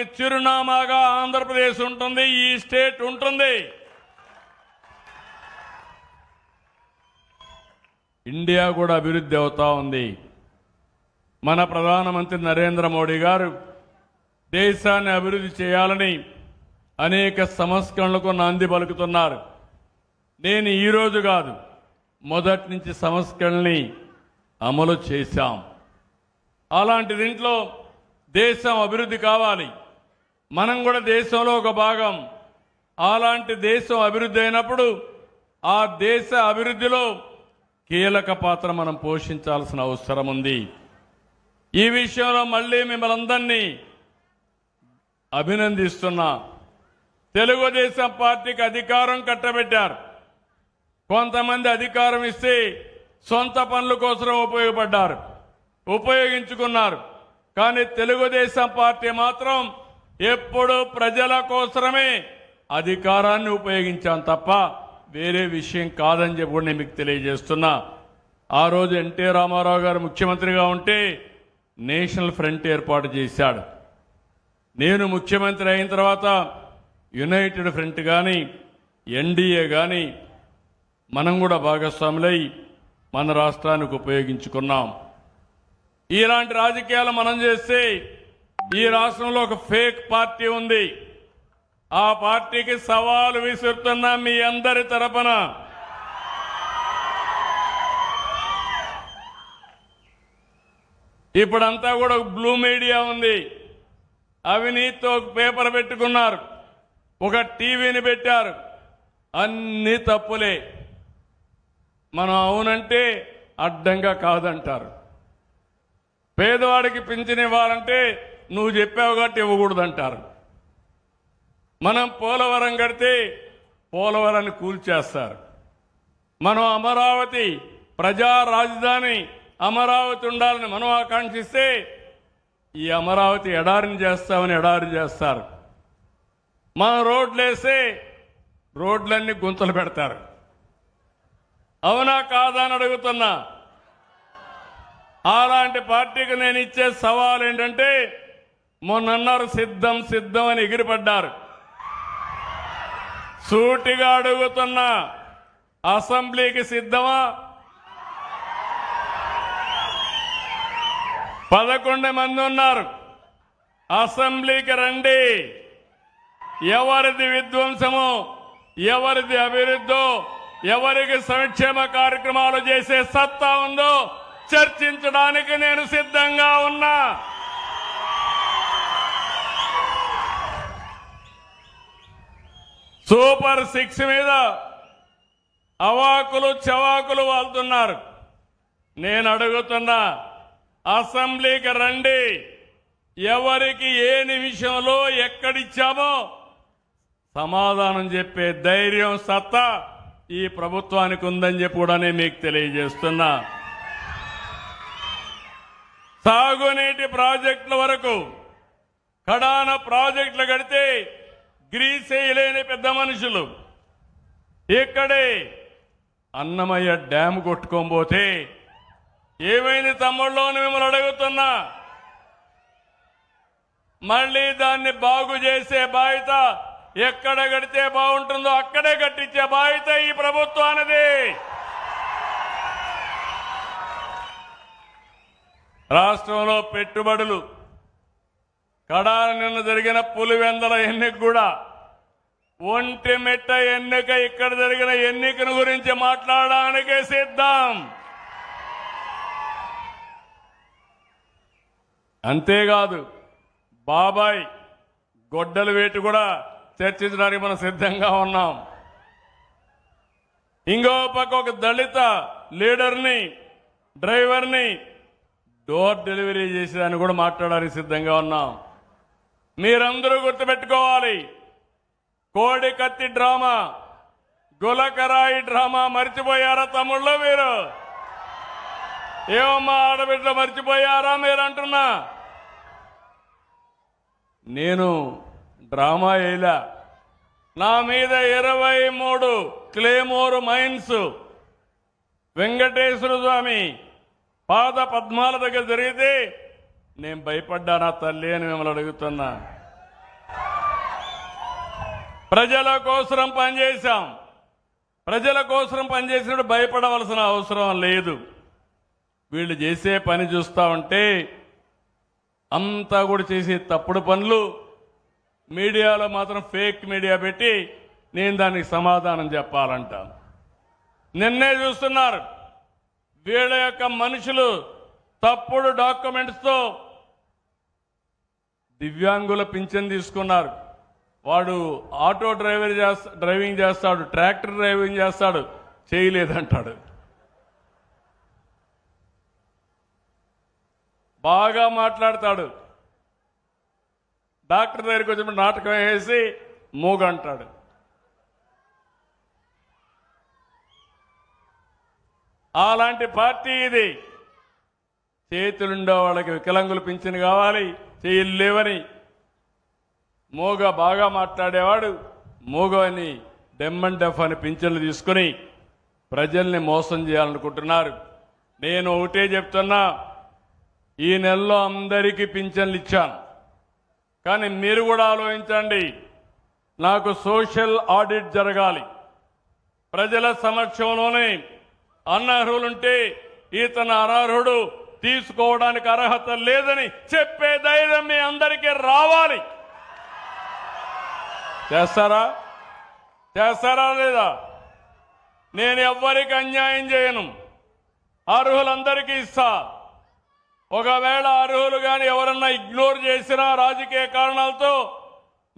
చిరునామాగా ఆంధ్రప్రదేశ్ ఉంటుంది ఈ స్టేట్ ఉంటుంది. ఇండియా కూడా అభివృద్ధి అవుతా ఉంది. మన ప్రధానమంత్రి నరేంద్ర మోడీ గారు దేశాన్ని అభివృద్ధి చేయాలని అనేక సంస్కరణలకు నాంది పలుకుతున్నారు. నేను ఈరోజు కాదు మొదటి నుంచి సంస్కరణని అమలు చేశాం. అలాంటి దీంట్లో దేశం అభివృద్ధి కావాలి. మనం కూడా దేశంలో ఒక భాగం. అలాంటి దేశం అభివృద్ధి అయినప్పుడు ఆ దేశ అభివృద్ధిలో కీలక పాత్ర మనం పోషించాల్సిన అవసరం ఉంది. ఈ విషయంలో మళ్ళీ మిమ్మల్ని అందరినీ అభినందిస్తున్నా. తెలుగుదేశం పార్టీకి అధికారం కట్టబెట్టారు. కొంతమంది అధికారం ఇస్తే సొంత పనుల కోసం ఉపయోగపడ్డారు. ఉపయోగించుకున్నారు. కానీ తెలుగుదేశం పార్టీ మాత్రం ఎప్పుడు ప్రజల కోసమే అధికారాన్ని ఉపయోగించాం తప్ప వేరే విషయం కాదని చెప్పి కూడా నేను మీకు తెలియజేస్తున్నా. ఆ రోజు ఎన్టీ రామారావు గారు ముఖ్యమంత్రిగా ఉంటే నేషనల్ ఫ్రంట్ ఏర్పాటు చేశాడు. నేను ముఖ్యమంత్రి అయిన తర్వాత యునైటెడ్ ఫ్రంట్ కానీ ఎన్డీఏ కానీ మనం కూడా భాగస్వాములై మన రాష్ట్రానికి ఉపయోగించుకున్నాం. ఇలాంటి రాజకీయాలు మనం చేస్తే ఈ రాష్ట్రంలో ఒక ఫేక్ పార్టీ ఉంది. ఆ పార్టీకి సవాలు విసురుతున్నా మీ అందరి తరపున ఇప్పుడంతా కూడా ఒక బ్లూ మీడియా ఉంది. అవినీతితో ఒక పేపర్ పెట్టుకున్నారు. ఒక టీవీని పెట్టారు. అన్ని తప్పులే. మనం అవునంటే అడ్డంగా కాదంటారు. పేదవాడికి పింఛన్ ఇవ్వాలంటే నువ్వు చెప్పావు కాబట్టి ఇవ్వకూడదంటారు. మనం పోలవరం కడితే పోలవరాన్ని కూల్చేస్తారు. మనం అమరావతి ప్రజా రాజధాని అమరావతి ఉండాలని మనం ఆకాంక్షిస్తే ఈ అమరావతి ఎడారిని చేస్తామని ఎడారి చేస్తారు. మనం రోడ్లు వేస్తే రోడ్లన్నీ గుంతలు పెడతారు. అవునా కాదా అని అడుగుతున్నా. అలాంటి పార్టీకి నేను ఇచ్చే సవాల్ ఏంటంటే మొన్నన్నారు సిద్ధం సిద్ధం అని ఎగిరిపడ్డారు. సూటిగా అడుగుతున్న అసెంబ్లీకి సిద్ధమా? పదకొండు మంది ఉన్నారు. అసెంబ్లీకి రండి. ఎవరిది విధ్వంసము ఎవరిది అభివృద్ధో ఎవరికి సంక్షేమ కార్యక్రమాలు చేసే సత్తా ఉందో చర్చించడానికి నేను సిద్ధంగా ఉన్నా. సూపర్ సిక్స్ మీద అవాకులు చవాకులు వాళ్తున్నారు. నేను అడుగుతున్నా అసెంబ్లీకి రండి. ఎవరికి ఏ నిమిషంలో ఎక్కడిచ్చామో సమాధానం చెప్పే ధైర్యం సత్తా ఈ ప్రభుత్వానికి ఉందని చెప్పి కూడా నేను మీకు తెలియజేస్తున్నా. సాగునీటి ప్రాజెక్టుల వరకు కడాన ప్రాజెక్టులు కడితే గ్రీస్ వేయలేని పెద్ద మనుషులు. ఇక్కడే అన్నమయ్య డ్యామ్ కొట్టుకోబోతే ఏమైంది తమ్ముళ్ళు అని మిమ్మల్ని అడుగుతున్నా. మళ్ళీ దాన్ని బాగు చేసే బాధ్యత ఎక్కడ కడితే బాగుంటుందో అక్కడే కట్టించే బాధ్యత ఈ ప్రభుత్వానిది. రాష్ట్రంలో పెట్టుబడులు కడాన నిన్న జరిగిన పులివెందల ఎన్నిక కూడా ఒంటి మెట్ట ఎన్నిక ఇక్కడ జరిగిన ఎన్నికను గురించి మాట్లాడడానికి సిద్ధం. అంతేకాదు బాబాయ్ గొడ్డలు వేటు కూడా చర్చించడానికి మనం సిద్ధంగా ఉన్నాం. ఇంకో పక్క ఒక దళిత లీడర్ని డ్రైవర్ని డోర్ డెలివరీ చేసేదాన్ని కూడా మాట్లాడడానికి సిద్ధంగా ఉన్నాం. మీరందరూ గుర్తుపెట్టుకోవాలి. కోడి కత్తి డ్రామా గులకరాయి డ్రామా మర్చిపోయారా తమ్ముళ్ళు మీరు? ఏమమ్మా ఆడబిడ్డ మర్చిపోయారా మీరు అంటున్నా నేను డ్రామా వేయలా. నా మీద ఇరవై మూడు క్లేమోర్ మైన్స్. వెంకటేశ్వర స్వామి పాద పద్మాల దగ్గర జరిగితే నేను భయపడ్డానా తల్లి అని మిమ్మల్ని అడుగుతున్నా. ప్రజల కోసం పనిచేశాం. ప్రజల కోసం పనిచేసినప్పుడు భయపడవలసిన అవసరం లేదు. వీళ్ళు చేసే పని చూస్తా ఉంటే అంతా కూడా చేసే తప్పుడు పనులు మీడియాలో మాత్రం ఫేక్ మీడియా పెట్టి నేను దానికి సమాధానం చెప్పాలంట. నిన్నే చూస్తున్నారు. వీళ్ళ యొక్క మనుషులు తప్పుడు డాక్యుమెంట్స్తో దివ్యాంగుల పింఛన్ తీసుకున్నారు. వాడు ఆటో డ్రైవర్ చేస్తా డ్రైవింగ్ చేస్తాడు ట్రాక్టర్ డ్రైవింగ్ చేస్తాడు చేయలేదంటాడు. బాగా మాట్లాడతాడు. డాక్టర్ దగ్గరికి వచ్చినప్పుడు నాటకం వేసి మూగంటాడు. అలాంటి పార్టీ ఇది. చేతులుండే వాళ్ళకి వికలాంగులు పింఛను కావాలి చేయలు లేవని. మూగ బాగా మాట్లాడేవాడు మూగ అని డెమ్ అండ్ డెఫ్ అని పింఛన్లు తీసుకుని ప్రజల్ని మోసం చేయాలనుకుంటున్నారు. నేను ఒకటే చెప్తున్నా ఈ నెలలో అందరికీ పింఛన్లు ఇచ్చాను. కానీ మీరు కూడా ఆలోచించండి నాకు సోషల్ ఆడిట్ జరగాలి. ప్రజల సమక్షంలోనే అన్నర్హులుంటే ఈతన అనర్హుడు తీసుకోవడానికి అర్హత లేదని చెప్పే ధైర్యం మీ అందరికీ రావాలి. చేస్తారా? చేస్తారా లేదా? నేను ఎవ్వరికి అన్యాయం చేయను. అర్హులందరికీ ఇస్తా. ఒకవేళ అర్హులు కానీ ఎవరన్నా ఇగ్నోర్ చేసినా రాజకీయ కారణాలతో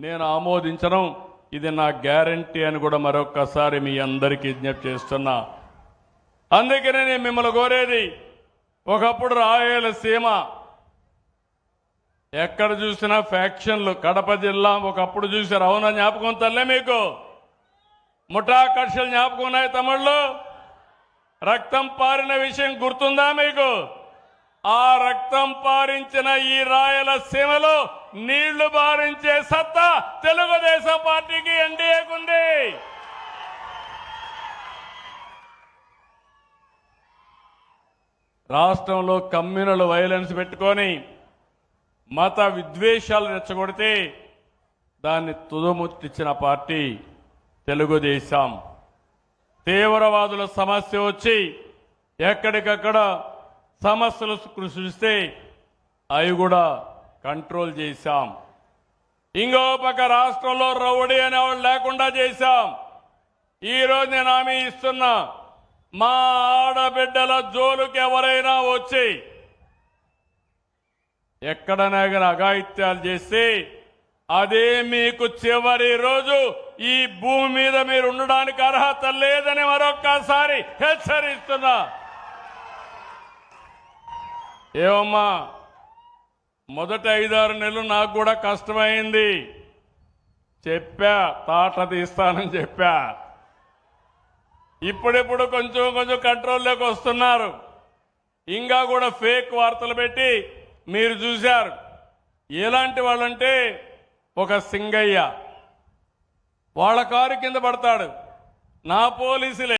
నేను ఆమోదించను. ఇది నా గ్యారంటీ అని కూడా మరొక్కసారి మీ అందరికీ విజ్ఞప్తి చేస్తున్నా. అందుకనే నేను మిమ్మల్ని కోరేది ఒకప్పుడు రాయలసీమ ఎక్కడ చూసినా ఫ్యాక్షన్లు కడప జిల్లా ఒకప్పుడు చూసారు అవునా జ్ఞాపకం తల్లే మీకు? ముఠాకర్షలు జ్ఞాపకం ఉన్నాయి తమిళ్ళు రక్తం పారిన విషయం గుర్తుందా మీకు? ఆ రక్తం పారించిన ఈ రాయలసీమలో నీళ్ళు బారించే సత్తా తెలుగుదేశం పార్టీకి రాష్ట్రంలో కమ్యూనల్ వైలెన్స్ పెట్టుకొని మత విద్వేషాలు రెచ్చగొడితే దాన్ని తుదముట్టించిన పార్టీ తెలుగుదేశం. తీవ్రవాదుల సమస్య వచ్చి ఎక్కడికక్కడ సమస్యలు సృష్టిస్తే అవి కూడా కంట్రోల్ చేశాం. ఇంకో పక్క రాష్ట్రంలో రౌడీ అనేవాళ్ళు లేకుండా చేశాం. ఈ రోజు నేను హామీ ఇస్తున్నా. మా ఆడబిడ్డల జోలుకి ఎవరైనా వచ్చి ఎక్కడైనా కానీ అఘాయిత్యాలు చేస్తే అదే మీకు చివరి రోజు ఈ భూమి మీద మీరు ఉండడానికి అర్హత లేదని మరొక్కసారి హెచ్చరిస్తున్నా. ఏమమ్మా మొదటి ఐదారు నెలలు నాకు కూడా కష్టమైంది. చెప్పా తాట తీస్తానని చెప్పా. ఇప్పుడిప్పుడు కొంచెం కొంచెం కంట్రోల్లోకి వస్తున్నారు. ఇంకా కూడా ఫేక్ వార్తలు పెట్టి మీరు చూశారు. ఎలాంటి వాళ్ళంటే ఒక సింగయ్య. వాళ్ళ కారు కింద పడతాడు. నా పోలీసులే.